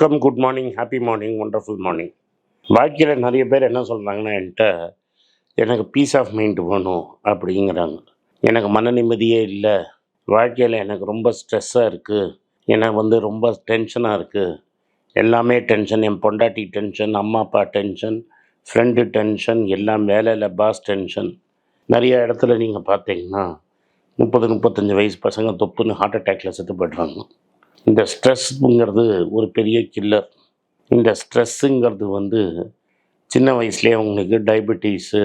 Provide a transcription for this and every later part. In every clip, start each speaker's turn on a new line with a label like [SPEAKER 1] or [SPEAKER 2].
[SPEAKER 1] வணக்கம் good morning happy morning wonderful morning வாழ்க்கையில் நிறைய பேர் என்ன சொல்கிறாங்கன்னா என்கிட்ட எனக்கு பீஸ் ஆஃப் மைண்ட் வேணும் அப்படிங்கிறாங்க. எனக்கு மன நிம்மதியே இல்லை. வாழ்க்கையில் எனக்கு ரொம்ப ஸ்ட்ரெஸ்ஸாக இருக்குது எனக்கு வந்து ரொம்ப டென்ஷனாக இருக்குது எல்லாமே டென்ஷன் என் பொண்டாட்டி டென்ஷன் அம்மா அப்பா டென்ஷன் ஃப்ரெண்டு டென்ஷன் எல்லாம் வேலையில் பாஸ் டென்ஷன் நிறைய இடத்துல நீங்கள் பார்த்தீங்கன்னா முப்பது முப்பத்தஞ்சு வயசு பசங்க தொப்புன்னு ஹார்ட் அட்டாக்ல செத்து போய்ட்றாங்க. இந்த ஸ்ட்ரெஸ்ஸுங்கிறது ஒரு பெரிய கில்லர் இந்த ஸ்ட்ரெஸ்ஸுங்கிறது வந்து சின்ன வயசுலேயே அவங்களுக்கு டயபெட்டிஸு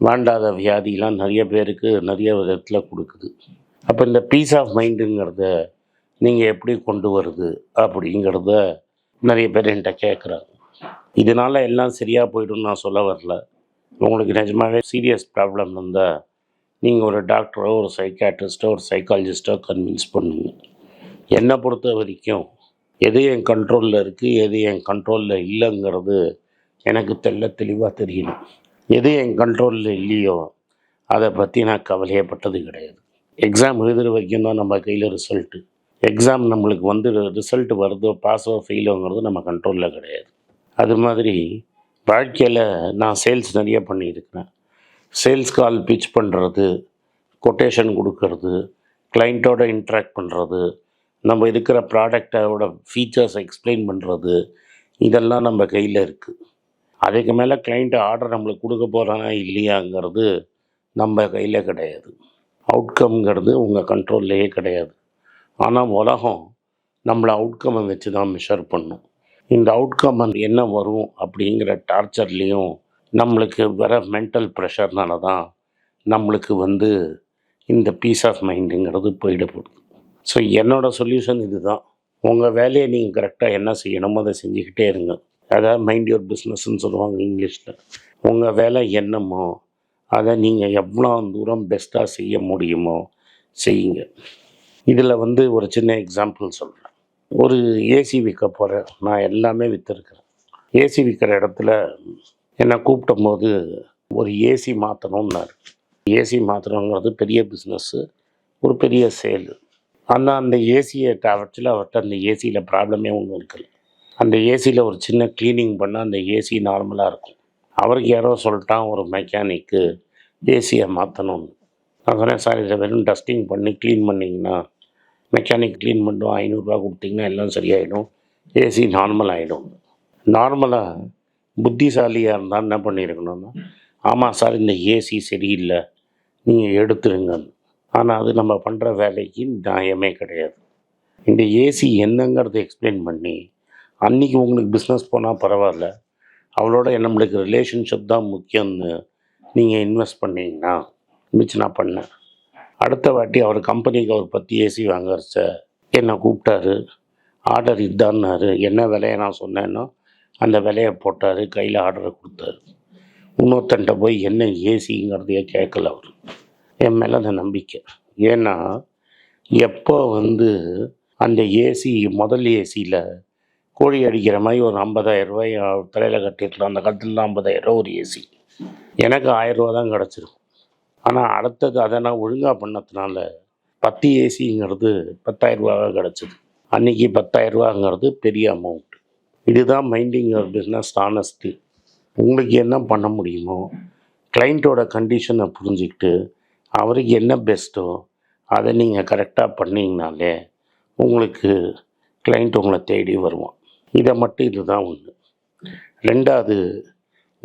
[SPEAKER 1] வேண்டாத வியாதிலாம் நிறைய பேருக்கு நிறைய விதத்தில் கொடுக்குது. அப்போ இந்த பீஸ் ஆஃப் மைண்டுங்கிறத நீங்கள் எப்படி கொண்டு வருது அப்படிங்கிறத நிறைய பேர் என்கிட்ட கேட்குறாங்க இதனால் எல்லாம் சரியாக போய்டும் நான் சொல்ல வரல. உங்களுக்கு நிஜமாவே சீரியஸ் ப்ராப்ளம் இருந்தால் நீங்கள் ஒரு டாக்டரோ ஒரு சைக்காட்ரிஸ்ட்டோ ஒரு சைக்காலஜிஸ்ட்டோ கன்வின்ஸ் பண்ணுங்கள் என்னை பொறுத்த வரைக்கும் எது என் கண்ட்ரோலில் இருக்குது எது என் கண்ட்ரோலில் இல்லைங்கிறது எனக்கு தெள்ள தெளிவாக தெரியணும். எது என் கண்ட்ரோலில் இல்லையோ அதை பற்றி நான் கவலையப்பட்டது கிடையாது. எக்ஸாம் எழுதுகிற வரைக்கும் தான் நம்ம கையில் ரிசல்ட்டு எக்ஸாம் நம்மளுக்கு வந்து ரிசல்ட் வருதோ பாஸோ ஃபெயிலோங்கிறது நம்ம கண்ட்ரோலில் கிடையாது. அது மாதிரி வாழ்க்கையில் நான் சேல்ஸ் நிறைய பண்ணியிருக்கிறேன். சேல்ஸ் கால் பிச் பண்ணுறது கொட்டேஷன் கொடுக்கறது கிளைண்ட்டோட இன்ட்ராக்ட் பண்ணுறது நம்ம இருக்கிற ப்ராடக்டோட ஃபீச்சர்ஸ் எக்ஸ்பிளைன் பண்ணுறது இதெல்லாம் நம்ம கையில் இருக்குது அதுக்கு மேலே கிளைண்ட்டு ஆர்டர் நம்மளுக்கு கொடுக்க போகிறானா இல்லையாங்கிறது நம்ம கையில் கிடையாது. அவுட்கம்ங்கிறது உங்கள் கண்ட்ரோல்லையே கிடையாது. ஆனால் உலகம் நம்மளை அவுட்கம்மை வச்சு தான் மெஷர் பண்ணும். இந்த அவுட்கம் என்ன வரும் அப்படிங்கிற டார்ச்சர்லேயும் நம்மளுக்கு வர மென்டல் ப்ரெஷர்னால தான் நம்மளுக்கு வந்து இந்த பீஸ் ஆஃப் மைண்டுங்கிறது போயிடப்படுது ஸோ என்னோடய சொல்யூஷன் இதுதான். உங்கள் வேலையை நீங்கள் கரெக்டாக என்ன செய்யணுமோ அதை செஞ்சுக்கிட்டே இருங்க. அதாவது மைண்ட் யுவர் பிஸ்னஸ்ன்னு சொல்லுவாங்க இங்கிலீஷில். உங்கள் வேலை என்னமோ அதை நீங்கள் எவ்வளோ தூரம் பெஸ்ட்டாக செய்ய முடியுமோ செய்யுங்க. இதில் வந்து ஒரு சின்ன எக்ஸாம்பிள் சொல்கிறேன் ஒரு ஏசி விற்க போகிறேன் நான் எல்லாமே விற்றுருக்கிறேன் ஏசி விற்கிற இடத்துல என்னை கூப்பிட்டும் போது ஒரு ஏசி மாற்றணும்னாரு ஏசி மாற்றணுங்கிறது பெரிய பிஸ்னஸ்ஸு ஒரு பெரிய சேலு ஆனால் அந்த ஏசியை ஆக்சுவலாக அவர்கிட்ட அந்த ஏசியில் ப்ராப்ளமே ஒன்றும் இருக்கல. அந்த ஏசியில் ஒரு சின்ன க்ளீனிங் பண்ணால் அந்த ஏசி நார்மலாக இருக்கும். அவருக்கு யாரோ சொல்லிட்டான் ஒரு மெக்கானிக்கு ஏசியை மாற்றணும்னு நான் சொன்னேன் சார் இதை வெறும் டஸ்டிங் பண்ணி க்ளீன் பண்ணிங்கன்னா மெக்கானிக் க்ளீன் பண்ணுவோம் ஐநூறுரூவா கொடுத்தீங்கன்னா எல்லாம் சரியாயிடும். ஏசி நார்மல் ஆகிடும் நார்மலாக புத்திசாலியாக இருந்தால் என்ன பண்ணியிருக்கணும்னா ஆமாம் சார் இந்த ஏசி சரியில்லை. நீங்கள் எடுத்துருங்க ஆனால் அது நம்ம பண்ணுற வேலைக்கு நியாயமே கிடையாது. இந்த ஏசி என்னங்கிறத எக்ஸ்பிளைன் பண்ணி அன்றைக்கி உங்களுக்கு பிஸ்னஸ் போனால் பரவாயில்ல அவளோட நம்மளுக்கு ரிலேஷன்ஷிப் தான் முக்கியம்னு நீங்கள் இன்வெஸ்ட் பண்ணீங்கன்னா மிச்சு நான் பண்ணேன். அடுத்த வாட்டி அவர் கம்பெனிக்கு அவர் பற்றி ஏசி வாங்கறச்ச என்னை கூப்பிட்டாரு ஆர்டர் இதான்னாரு என்ன விலையை நான் சொன்னேன்னா அந்த விலையை போட்டார் கையில் ஆர்டரை கொடுத்தாரு. இன்னொருத்தன்ட்ட போய் என்ன ஏசிங்கிறதையே கேட்கல அவர். என் மேலே அந்த நம்பிக்கை. ஏன்னா எப்போ வந்து அந்த ஏசி முதல் ஏசியில் கோழி அடிக்கிற மாதிரி ஒரு ஐம்பதாயிரம் ரூபாய் தலையில் கட்டிருக்கலாம் அந்த காலத்தில் ஐம்பதாயிரம் ரூபா ஒரு ஏசி. எனக்கு ஆயிரரூவா தான் கிடச்சிருக்கும். ஆனால் அடுத்தது அதை நான் ஒழுங்காக பண்ணதுனால பத்து ஏசிங்கிறது பத்தாயிரம் ரூபாவாக கிடச்சிது. அன்றைக்கி பத்தாயிரரூபாங்கிறது பெரிய அமௌண்ட் இதுதான் மைண்டிங் யுவர் பிஸ்னஸ் ஆனஸ்ட்டு உங்களுக்கு என்ன பண்ண முடியுமோ கிளைண்ட்டோட கண்டிஷனை புரிஞ்சுக்கிட்டு அவருக்கு என்ன பெஸ்ட்டோ அதை நீங்கள் கரெக்டாக பண்ணிங்கனாலே உங்களுக்கு கிளைண்ட் உங்களை தேடி வருவான். இதை மட்டும் இதுதான் ஒன்று ரெண்டாவது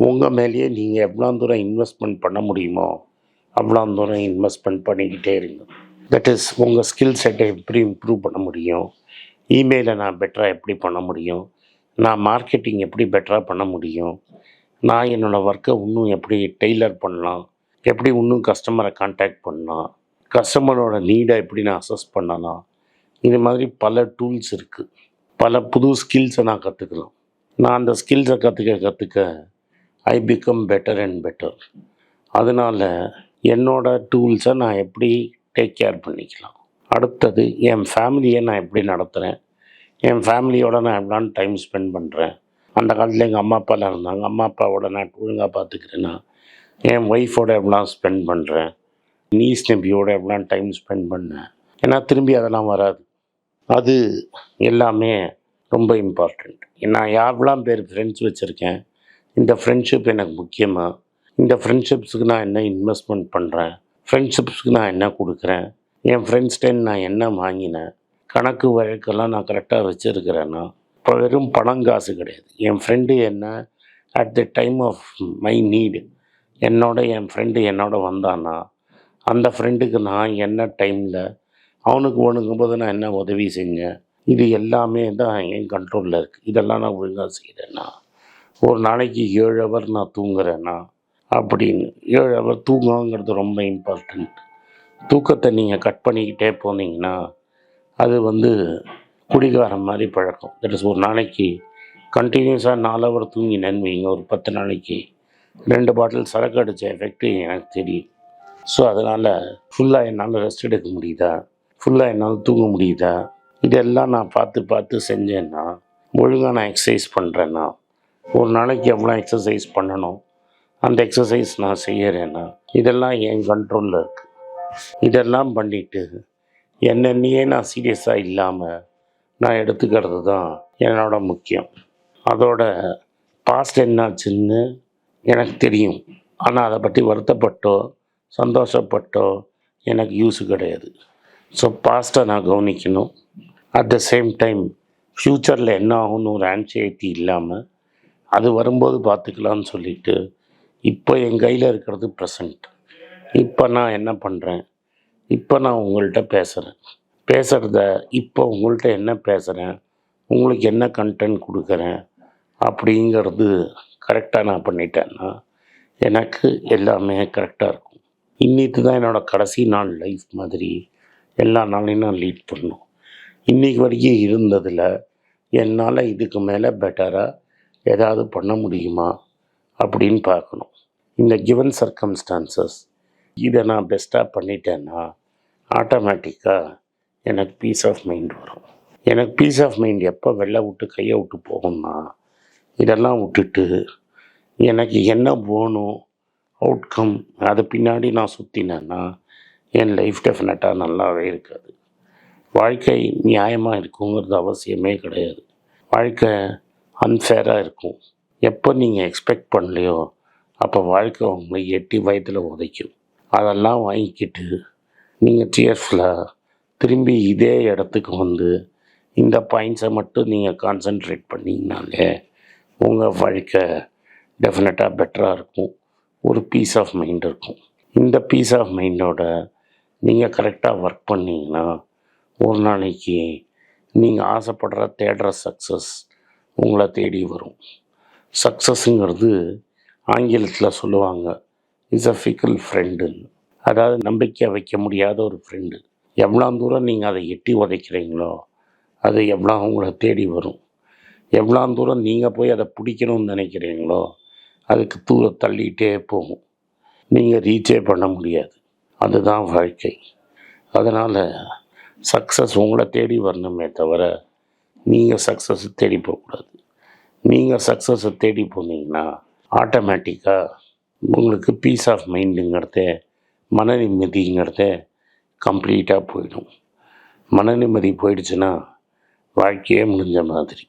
[SPEAKER 1] உங்கள் மேலேயே நீங்கள் எவ்வளோ தூரம் இன்வெஸ்ட்மெண்ட் பண்ண முடியுமோ அவ்வளோ தூரம் இன்வெஸ்ட்மெண்ட் பண்ணிக்கிட்டே இருங்க. தட் இஸ் உங்கள் ஸ்கில் செட்டை எப்படி இம்ப்ரூவ் பண்ண முடியும்? இமெயிலை நான் பெட்டராக எப்படி பண்ண முடியும்? நான் மார்க்கெட்டிங் எப்படி பெட்டராக பண்ண முடியும்? நான் என்னோடய ஒர்க்கை இன்னும் எப்படி டெய்லர் பண்ணலாம்? எப்படி இன்னும் கஸ்டமரை காண்டாக்ட் பண்ணலாம் கஸ்டமரோட நீடை எப்படி நான் அசஸ் பண்ணலாம் இது மாதிரி பல டூல்ஸ் இருக்குது பல புது ஸ்கில்ஸை நான் கற்றுக்கலாம் நான் அந்த ஸ்கில்ஸை கற்றுக்க கற்றுக்க I become better and better அதனால் என்னோட டூல்ஸை நான் எப்படி டேக் கேர் பண்ணிக்கலாம். அடுத்தது என் ஃபேமிலியை நான் எப்படி நடத்துகிறேன் என் ஃபேமிலியோட நான் எவ்வளோ டைம் ஸ்பெண்ட் பண்ணுறேன் அந்த காலத்தில் எங்கள் அம்மா அப்பாலாம் இருந்தாங்க. அம்மா அப்பாவோட நான் ஒழுங்காக பார்த்துக்கிறேன்னா என் ஒய்ஃபோட எப்படிலாம் ஸ்பெண்ட் பண்ணுறேன் நீஸ் நம்பியோட எப்படிலாம் டைம் ஸ்பெண்ட் பண்ணேன்? ஏன்னா திரும்பி அதெல்லாம் வராது. அது எல்லாமே ரொம்ப இம்பார்ட்டண்ட் நான் யாரெல்லாம் பேர் ஃப்ரெண்ட்ஸ் வச்சுருக்கேன் இந்த ஃப்ரெண்ட்ஷிப் எனக்கு முக்கியமாக இந்த ஃப்ரெண்ட்ஷிப்ஸுக்கு நான் என்ன இன்வெஸ்ட்மெண்ட் பண்ணுறேன் ஃப்ரெண்ட்ஷிப்ஸுக்கு நான் என்ன கொடுக்குறேன்? என் ஃப்ரெண்ட்ஸ்டேன் நான் என்ன வாங்கினேன்? கணக்கு வழக்கெல்லாம் நான் கரெக்டாக வச்சுருக்கிறேன்னா இப்போ வெறும் பணம் காசு கிடையாது. என் ஃப்ரெண்டு என்ன? At the time of my need என்னோட என் ஃப்ரெண்டு என்னோட வந்தான்னா அந்த ஃப்ரெண்டுக்கு நான் என்ன டைமில் அவனுக்கு ஒழுங்கும் போது நான் என்ன உதவி செஞ்சேன் இது எல்லாமே தான் என் கண்ட்ரோலில் இருக்குது இதெல்லாம் நான் ஒழுங்காக செய்கிறேன்னா ஒரு நாளைக்கு ஏழு ஹவர் நான் தூங்குறேன்னா அப்படின்னு ஏழு ஹவர் தூங்குங்கிறது ரொம்ப இம்பார்ட்டண்ட் தூக்கத்தை நீங்கள் கட் பண்ணிக்கிட்டே போனீங்கன்னா அது வந்து குடிகாரம் மாதிரி பழக்கம். தட் இஸ் ஒரு நாளைக்கு கண்டினியூஸாக நாலு ஹவர் தூங்கினேன்னு வைங்க ஒரு பத்து நாளைக்கு. ரெண்டு பாட்டில் சரக்கு அடித்த எஃபெக்ட்டு எனக்கு தெரியும். ஸோ அதனால் ஃபுல்லாக என்னால் ரெஸ்ட் எடுக்க முடியுதா? ஃபுல்லாக என்னால் தூங்க முடியுதா? இதெல்லாம் நான் பார்த்து பார்த்து செஞ்சேன்னா ஒழுங்காக நான் எக்ஸசைஸ் பண்ணுறேன்னா ஒரு நாளைக்கு எவ்வளோ எக்ஸசைஸ் பண்ணணும்? அந்த எக்ஸசைஸ் நான் செய்கிறேன்னா இதெல்லாம் என் கண்ட்ரோலில் இருக்குது இதெல்லாம் பண்ணிவிட்டு என்னென்னையே நான் சீரியஸாக இல்லாமல் நான் எடுத்துக்கிறது தான் என்னோட முக்கியம். அதோட பாஸ்ட் என்னாச்சுன்னு எனக்கு தெரியும். ஆனால் அதை பற்றி வருத்தப்பட்டோ சந்தோஷப்பட்டோ எனக்கு யூஸ் கிடையாது. ஸோ பாஸ்ட்டை நான் கவனிக்கணும். அட் த சேம் டைம் ஃப்யூச்சரில் என்ன ஆகும்னு ஒரு ஆன்சைட்டி இல்லாமல் அது வரும்போது பார்த்துக்கலான்னு சொல்லிட்டு இப்போ என் கையில் இருக்கிறது ப்ரெசண்ட் இப்போ நான் என்ன பண்ணுறேன் இப்போ நான் உங்கள்கிட்ட பேசுகிறேன் பேசுகிறத இப்போ உங்கள்கிட்ட என்ன பேசுகிறேன் உங்களுக்கு என்ன கண்டென்ட் கொடுக்குறேன்? அப்படிங்கிறது கரெக்டாக நான் பண்ணிட்டேன்னா எனக்கு எல்லாமே கரெக்டாக இருக்கும். இன்றைக்கு தான் என்னோடய கடைசி நாள் லைஃப் மாதிரி. எல்லா நாளையும் நான் லீட் பண்ணும் இன்றைக்கி வரைக்கும் இருந்ததில் என்னால் இதுக்கு மேலே பெட்டராக ஏதாவது பண்ண முடியுமா அப்படின்னு பார்க்கணும். இந்த கிவன் சர்க்கம்ஸ்டான்சஸ் இதை நான் பெஸ்ட்டாக பண்ணிட்டேன்னா ஆட்டோமேட்டிக்காக எனக்கு பீஸ் ஆஃப் மைண்ட் வரும். எனக்கு பீஸ் ஆஃப் மைண்ட் எப்போ வெளில விட்டு கையை விட்டு போகும்னா இதெல்லாம் விட்டுட்டு எனக்கு என்ன வேணும் அவுட்கம் அது பின்னாடி நான் சுற்றினேன்னா என் லைஃப் டெஃபினட்டாக நல்லாவே இருக்காது. வாழ்க்கை நியாயமாக இருக்குங்கிறது அவசியமே கிடையாது. வாழ்க்கை அன்ஃபேராக இருக்கும். எப்போ நீங்கள் எக்ஸ்பெக்ட் பண்ணலையோ அப்போ வாழ்க்கை உங்களை எட்டி வயதில் உதைக்கும். அதெல்லாம் வாங்கிக்கிட்டு நீங்கள் சியர்ஃபுல்லாக திரும்பி இதே இடத்துக்கு வந்து இந்த பாயிண்ட்ஸை மட்டும் நீங்கள் கான்சென்ட்ரேட் பண்ணிங்கனாலே உங்கள் வாழ்க்கை டெஃபினட்டாக பெட்டராக இருக்கும். ஒரு பீஸ் ஆஃப் மைண்ட் இருக்கும். இந்த பீஸ் ஆஃப் மைண்டோட நீங்கள் கரெக்டாக ஒர்க் பண்ணீங்கன்னா ஒரு நாளைக்கு நீங்கள் ஆசைப்படுற தேடுற சக்ஸஸ் உங்களை தேடி வரும். சக்ஸஸ்ங்கிறது ஆங்கிலத்தில் சொல்லுவாங்க இஸ் அ ஃபிக்கல் ஃப்ரெண்டுன்னு அதாவது நம்பிக்கை வைக்க முடியாத ஒரு ஃப்ரெண்டு எவ்வளோ தூரம் நீங்கள் அதை எட்டி உதைக்கிறீங்களோ அது எவ்வளோ உங்களை தேடி வரும். எவ்வளோ தூரம் நீங்கள் போய் அதை பிடிக்கணும்னு நினைக்கிறீங்களோ அதுக்கு தூரம் தள்ளிகிட்டே போகும். நீங்கள் ரீச்சே பண்ண முடியாது. அதுதான் வாழ்க்கை. அதனால் சக்ஸஸ் உங்களை தேடி வரணுமே தவிர நீங்கள் சக்ஸஸை தேடி போகக்கூடாது. நீங்கள் சக்ஸஸை தேடி போனீங்கன்னா ஆட்டோமேட்டிக்காக உங்களுக்கு பீஸ் ஆஃப் மைண்டுங்கிறத மன நிம்மதிங்கிறத கம்ப்ளீட்டாக போயிடும். மன நிம்மதி போயிடுச்சுன்னா வாழ்க்கையே முடிஞ்ச மாதிரி.